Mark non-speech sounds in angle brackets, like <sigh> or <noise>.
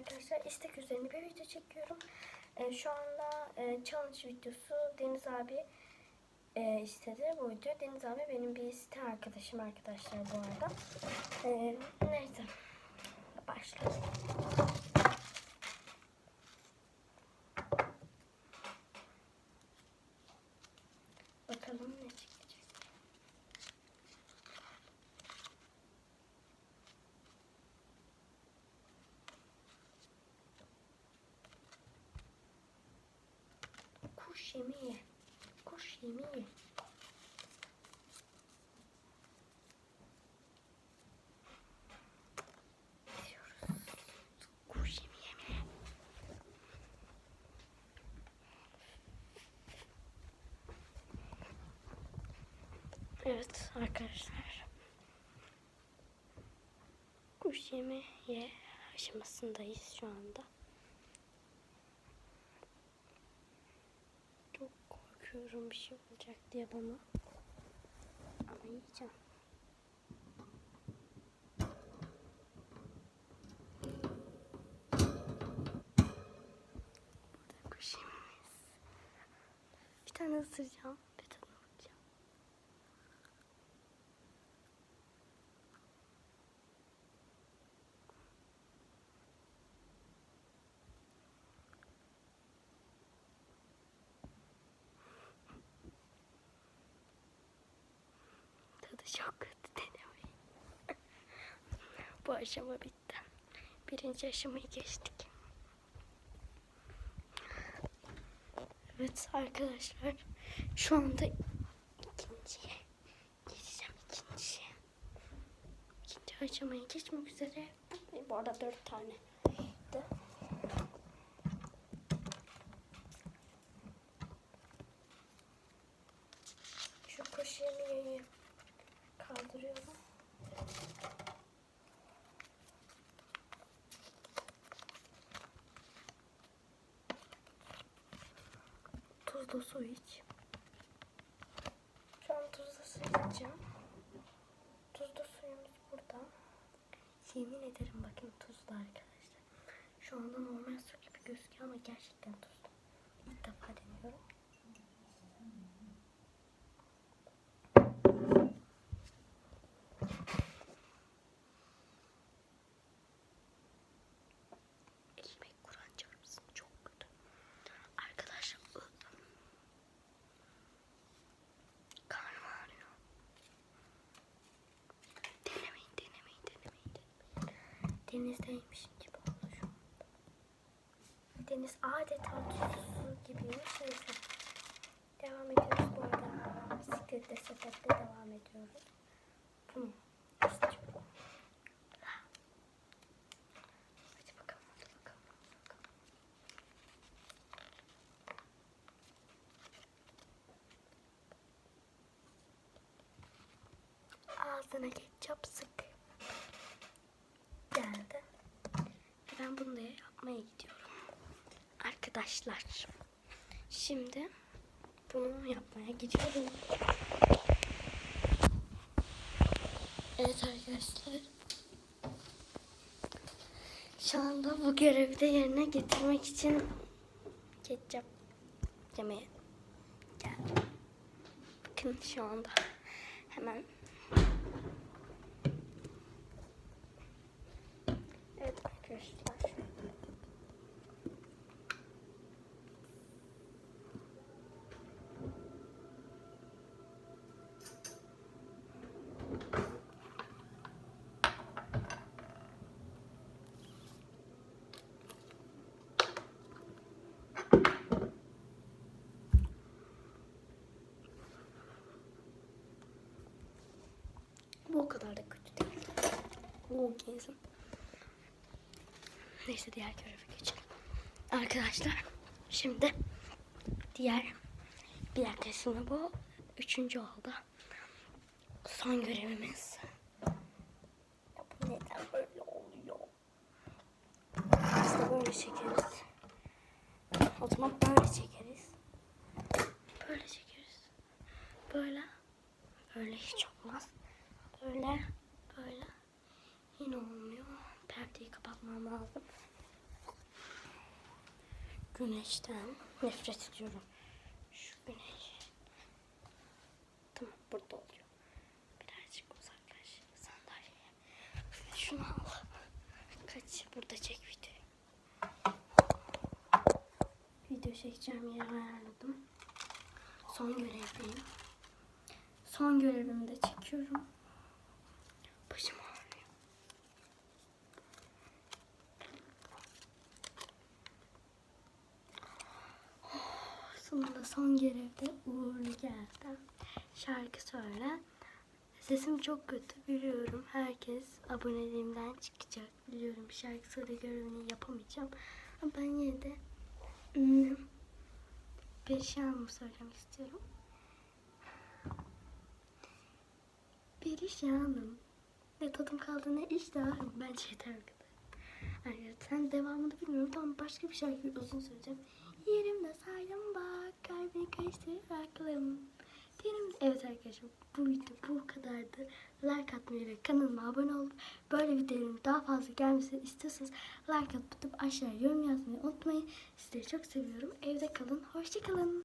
arkadaşlar istek üzerine bir video çekiyorum. Ee, şu anda e, challenge videosu Deniz abi e, istedi bu video. Deniz abi benim bir site arkadaşım arkadaşlar bu arada. Ee, neyse başlayalım. Bakalım ne çıkacak. Yemeği. Gidiyoruz. Kuş yemeği. Evet arkadaşlar. Kuş yemeği aşamasındayız şu anda. Çok korkuyorum bir şey olacak diye bana. Ama yiyeceğim. Burada kuş yemeğimiz. Bir tane ısıracağım. Bir tane alacağım. Tadı çok kötü denemeyin. <laughs> Bu aşama bitti. Birinci aşamayı geçtik. Evet arkadaşlar şu anda ikinciye geçeceğim ikinciye. İkinci aşamaya geçmek üzere. Bu arada dört tane. de. Şu kuş yemeği kaldırıyorum. Tuzlu su iç. Şu an tuzlu su içeceğim. Tuzlu suyumuz burada. Yemin ederim bakın tuzlu arkadaşlar. Şu anda normal su gibi gözüküyor ama gerçekten tuzlu. İlk defa deniyorum. Ekmek kuran çarpsın çok kötü. Arkadaşlar ı- karnım ağrıyor. Denemeyin, denemeyin, denemeyin, denemeyin. Denizdeymişim gibi oldu şu anda. Deniz adeta tuzlu gibiymiş. Neyse. Devam ediyoruz bu arada. Bisikletle sepetle devam ediyoruz. Bunu. Ağzına ketçap sık. Geldi. Ben bunu da yapmaya gidiyorum. Arkadaşlar. Şimdi bunu yapmaya gidiyorum. Evet arkadaşlar. Şu anda bu görevi de yerine getirmek için ketçap yemeye geldim. Bakın şu anda hemen Evet arkadaşlar. Bu o kadar da kötü değil. Bu gezim. Neyse diğer göreve geçelim. Arkadaşlar şimdi diğer bir dakika bu üçüncü oldu. Son görevimiz. Ya bu neden böyle oluyor? De böyle çekeriz. O zaman böyle çekeriz. Böyle çekeriz. Böyle. Böyle hiç olmaz. Böyle. Böyle. Yine olmuyor. Perdeyi kapatmam lazım. güneşten nefret ediyorum. Şu güneş. Tamam burada oluyor. Birazcık uzaklaş sandalyeye. Şunu al. Kaç burada çek videoyu. Video çekeceğim yeri ayarladım. Son görevdeyim. Son görevimi de çekiyorum. Başım Sonunda son görevde uğurlu geldi. Şarkı söyle. Sesim çok kötü biliyorum. Herkes aboneliğimden çıkacak. Biliyorum şarkı söyle görevini yapamayacağım. Ama ben yine de Perişanım söylemek istiyorum. Perişanım. Ne tadım kaldı ne iştahım. Bence yeter bu kadar. Arkadaşlar sen devamını bilmiyorum. Tamam başka bir şarkı uzun söyleyeceğim. Yerimde saydım bak kalbini karıştırır aklım. Yerimde... Evet arkadaşlar bu video bu kadardı. Like atmayı ve kanalıma abone olup böyle videoların daha fazla gelmesini istiyorsanız like atıp aşağıya yorum yazmayı unutmayın. Sizleri çok seviyorum. Evde kalın. Hoşçakalın.